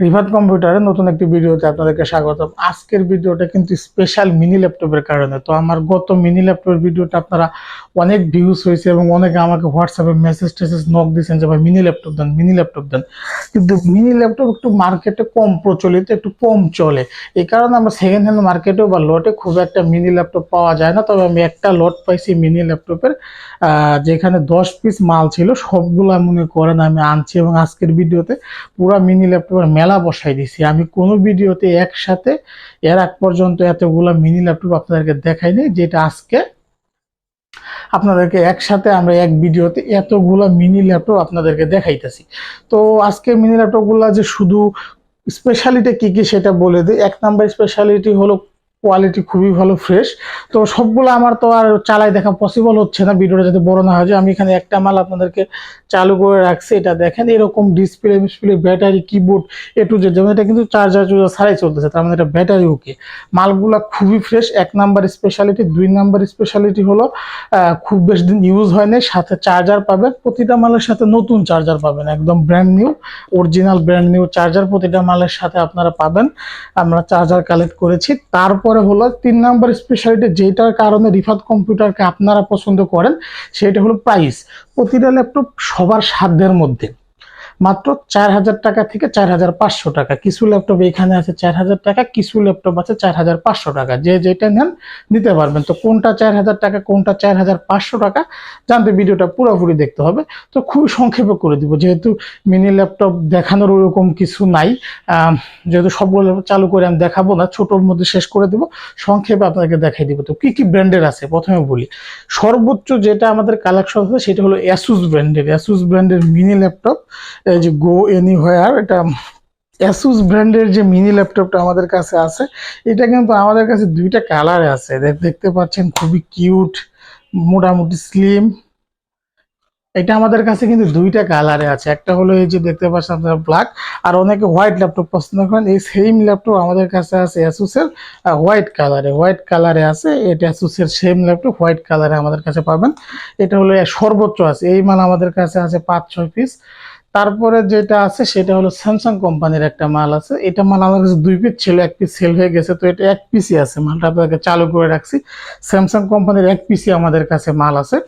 River কম্পিউটারে নতুন একটি ভিডিওতে আপনাদেরকে স্বাগত আজকের ভিডিওটা কিন্তু স্পেশাল মিনি ল্যাপটপের কারণে। তো আমার গত মিনি ল্যাপটপের ভিডিওটা আপনারা অনেক ভিউজ হয়েছে এবং অনেকে আমাকে হোয়াটসঅ্যাপে মেসেজ টেসেজ নক দিয়েছেন যে, ভাই মিনি ল্যাপটপ দেন মিনি ল্যাপটপ দেন। কিন্তু মিনি ল্যাপটপ একটু মার্কেটে কম প্রচলিত, একটু কম চলে। এই কারণে আমরা সেকেন্ড হ্যান্ড মার্কেটেও বা লটে খুব একটা মিনি ল্যাপটপ পাওয়া যায় না। তবে আমি একটা লট পাইছি মিনি ল্যাপটপের যেখানে দশ পিস মাল ছিল, সবগুলো মনে করেন আমি আনছি এবং আজকের ভিডিওতে পুরো মিনি ল্যাপটপের মেলা বসাই দিছি। আমি কোনো ভিডিওতে একসাথে, এর আগ পর্যন্ত এতগুলো মিনি ল্যাপটপ আপনাদেরকে দেখাই নি যেটা আজকে আপনাদেরকে একসাথে আমরা এক ভিডিওতে এতগুলো মিনি ল্যাপটপ আপনাদেরকে দেখাইতেছি। তো আজকে মিনি ল্যাপটপগুলো যে শুধু স্পেশালিটি কী কী সেটা বলে দিই। এক নাম্বার স্পেশালিটি হলো কোয়ালিটি খুবই ভালো ফ্রেশ তো সবগুলো আমার তো আর চালাই দেখা পসিবল হচ্ছে না ভিডিওটা যাতে বড় না হয় যে আমি এখানে একটা মাল আপনাদেরকে চালু করে রাখছি, এটা দেখেন। এরকম display display battery keyboard A to Z যেমন এটা কিন্তু চার্জার চুজার ছাড়াই চলতেছে, তার মানে এটা ব্যাটারি ওকে মালগুলা খুবই ফ্রেশ এক নাম্বার স্পেশালিটি দুই নাম্বার স্পেশালিটি হলো খুব বেশি দিন ইউজ হয় নাই, সাথে চার্জার পাবেন, প্রতিটা মালের সাথে নতুন চার্জার পাবেন, একদম brand new original brand new charger প্রতিটা মালের সাথে আপনারা পাবেন। আমরা চার্জার কালেক্ট করেছি, তারপরে হলো তিন নাম্বার স্পেশালিটি যেটার কারণে রিফাত কম্পিউটারকে আপনারা পছন্দ করেন, সেটা হলো প্রাইস প্রতিটা ল্যাপটপ সবার সাধ্যের মধ্যে। মাত্র চার হাজার টাকা থেকে চার হাজার পাঁচশো টাকা। কিছু ল্যাপটপ এখানে আছে চার হাজার টাকা, কিছু ল্যাপটপ আছে চার হাজার পাঁচশো টাকা। যে যেটা নেন নিতে পারবেন। তো কোনটা চার হাজার টাকা, কোনটা চার হাজার পাঁচশো টাকা, জানতে ভিডিওটা পুরোপুরি দেখতে হবে। তো খুবই সংক্ষেপে করে দিব, যেহেতু মিনি ল্যাপটপ দেখানোর ওরকম কিছু নাই যেহেতু সবগুলো চালু করে আমি দেখাবো না, ছোটোর মধ্যে শেষ করে দিব, সংক্ষেপে আপনাকে দেখাই দিব। তো কি কি ব্র্যান্ডের আছে? প্রথমে বলি, সর্বোচ্চ যেটা আমাদের কালেকশন আছে, সেটা হলো অ্যাসুস ব্র্যান্ডের অ্যাসুস ব্র্যান্ডের মিনি ল্যাপটপ এই যে গো এনিহোয়ার এটা অ্যাসুস ব্র্যান্ডের যে মিনি ল্যাপটপটা আমাদের কাছে আছে, এটা কিন্তু আমাদের কাছে দুইটা কালারে আছে। দেখ- দেখতে পাচ্ছেন খুবই কিউট মোটামুটি স্লিম এটা আমাদের কাছে কিন্তু দুইটা কালারে আছে। একটা হলো এই যে দেখতে পাচ্ছেন আপনারা ব্ল্যাক আর অনেকে হোয়াইট ল্যাপটপ পছন্দ করেন। এই সেম ল্যাপটপ আমাদের কাছে আছে অ্যাসুসের হোয়াইট কালারে হোয়াইট কালারে আছে, এটা অ্যাসুসের সেম ল্যাপটপ হোয়াইট কালারে আমাদের কাছে পাবেন। এটা হলো সর্বোচ্চ আছে। এই মাল আমাদের কাছে আছে পাঁচ ছয় পিস তারপরে যেটা আছে সেটা হলো স্যামসাং কোম্পানির একটা মাল আছে। এটা মাল আমার কাছে দুই পিস ছিল, এক পিস সেল হয়ে গেছে, তো এটা এক পিসি আছে মালটা। আপনাকে চালু করে রাখছি। স্যামসাং কোম্পানির এক পিসি আমাদের কাছে মাল আছে।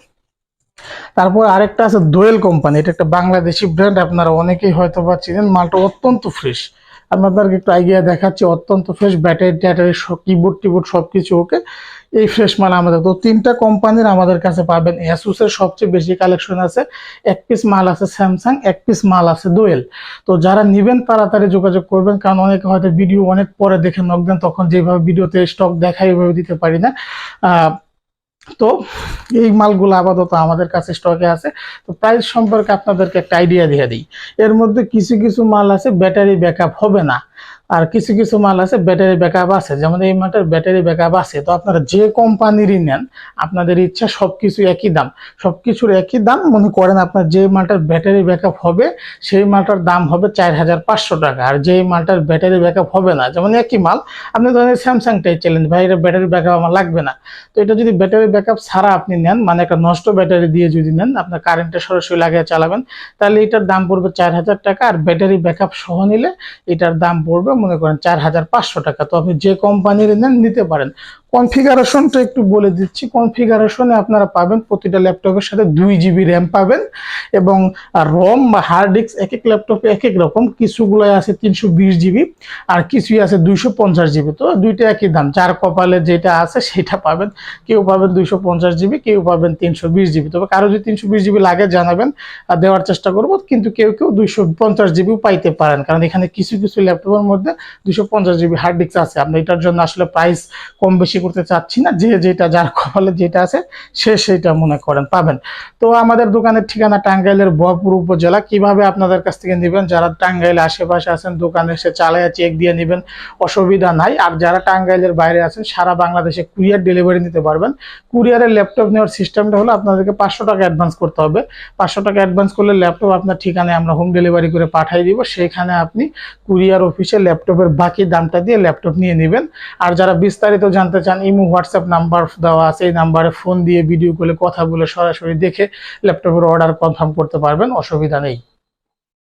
তারপর আরেকটা আছে দোয়েল কোম্পানি। এটা একটা বাংলাদেশি ব্র্যান্ড আপনারা অনেকেই হয়তো বা চিনেন। মালটা অত্যন্ত ফ্রেশ আপনাদেরকে একটু আইডিয়া দেখাচ্ছি, অত্যন্ত ফ্রেশ ব্যাটারি ট্যাটারি কিবোর্ড টিবোর্ড সব কিছু ওকে এই ফ্রেশ মাল আমাদের, তো তিনটা কোম্পানির আমাদের কাছে পাবেন। অ্যাসুসের সবচেয়ে বেশি কালেকশন আছে, এক পিস মাল আছে স্যামসাং এক পিস মাল আছে দোয়েল তো যারা নেবেন, তাড়াতাড়ি যোগাযোগ করবেন, কারণ অনেকে হয়তো ভিডিও অনেক পরে দেখে নক দেন, তখন যেভাবে ভিডিওতে স্টক দেখায়, ওইভাবে দিতে পারি না। তো এই মালগুলো আপাতত আমাদের কাছে স্টকে আছে। তো প্রাইস সম্পর্কে আপনাদেরকে একটা আইডিয়া দিয়ে দিই। এর মধ্যে কিছু কিছু মাল আছে ব্যাটারি ব্যাকআপ হবে না। আর কিছু কিছু মাল আছে ব্যাটারি ব্যাকআপ আছে। যেমন এই মালটার ব্যাটারি ব্যাকআপ আছে। তো আপনারা যে কোম্পানিরই নেন, আপনাদের ইচ্ছা সব কিছু একই দাম। সব কিছুর একই দাম, মনে করেন আপনার যে মালটার ব্যাটারি ব্যাকআপ হবে, সেই মালটার দাম হবে চার হাজার পাঁচশো টাকা। আর যেই মালটার ব্যাটারি ব্যাকআপ হবে না, যেমন একই মাল, আপনি ধরেন স্যামসাংটাই চ্যালেঞ্জ ভাই, এটা ব্যাটারি ব্যাকআপ আমার লাগবে না। তো এটা যদি ব্যাটারি ব্যাকআপ ছাড়া আপনি নেন মানে একটা নষ্ট ব্যাটারি দিয়ে যদি নেন, আপনার কারেন্টে সরাসরি লাগিয়ে চালাবেন, তাহলে এটার দাম পড়বে চার হাজার টাকা। আর ব্যাটারি ব্যাকআপ সহ নিলে, এটার দাম পড়বে মনে করেন চার হাজার পাঁচশো টাকা তো আপনি যে কোম্পানির নেন নিতে পারেন। কনফিগারেশনটা একটু বলে দিচ্ছি। কনফিগারেশনে আপনারা পাবেন প্রতিটা ল্যাপটপের সাথে দুই জিবি র্যাম পাবেন এবং রম বা হার্ড ডিস্ক এক এক ল্যাপটপে এক এক রকম। কিছুগুলোই আছে তিনশো বিশ জিবি আর কিছুই আছে দুইশো পঞ্চাশ জিবি তো দুইটা একই দাম। চার কপালে যেটা আছে সেটা পাবেন। কেউ পাবেন দুইশো পঞ্চাশ জিবি কেউ পাবেন তিনশো বিশ জিবি তবে কারও যদি তিনশো বিশ জিবি লাগে জানাবেন আর দেওয়ার চেষ্টা করব। কিন্তু কেউ কেউ দুইশো পঞ্চাশ জিবিও পাইতে পারেন। কারণ এখানে কিছু কিছু ল্যাপটপের মধ্যে দুইশো পঞ্চাশ জিবি হার্ড ডিস্ক আছে। আমরা এটার জন্য আসলে প্রাইস কম বেশি করতে চাচ্ছি না, যে যেটা যার কপালে যেটা আছে, সে সেটা মনে করেন, পাবেন। তো আমাদের দোকানের ঠিকানা টাঙ্গাইলের বহপুর উপজেলা। কীভাবে আপনাদের কাছ থেকে নেবেন? যারা টাঙ্গাইলে আশেপাশে আছেন, দোকানে এসে চালায়া চেক দিয়ে নেবেন, অসুবিধা নাই। আর যারা টাঙ্গাইলের বাইরে আছেন, সারা বাংলাদেশে কুরিয়ার ডেলিভারি নিতে পারবেন। কুরিয়ারের ল্যাপটপ নেওয়ার সিস্টেমটা হলো আপনাদেরকে পাঁচশো টাকা অ্যাডভান্স করতে হবে। পাঁচশো টাকা অ্যাডভান্স করলে ল্যাপটপ আপনার ঠিকানায় আমরা হোম ডেলিভারি করে পাঠিয়ে দিব। সেখানে আপনি কুরিয়ার অফিসে ল্যাপটপের বাকি দামটা দিয়ে ল্যাপটপ নিয়ে নেবেন। আর যারা বিস্তারিত জানতে চান ইমো, হোয়াটসঅ্যাপ নাম্বার দেওয়া আছে, এই নাম্বারে ফোন দিয়ে ভিডিও কলে কথা বলে সরাসরি দেখে ল্যাপটপের অর্ডার কনফার্ম করতে পারবেন, অসুবিধা নেই।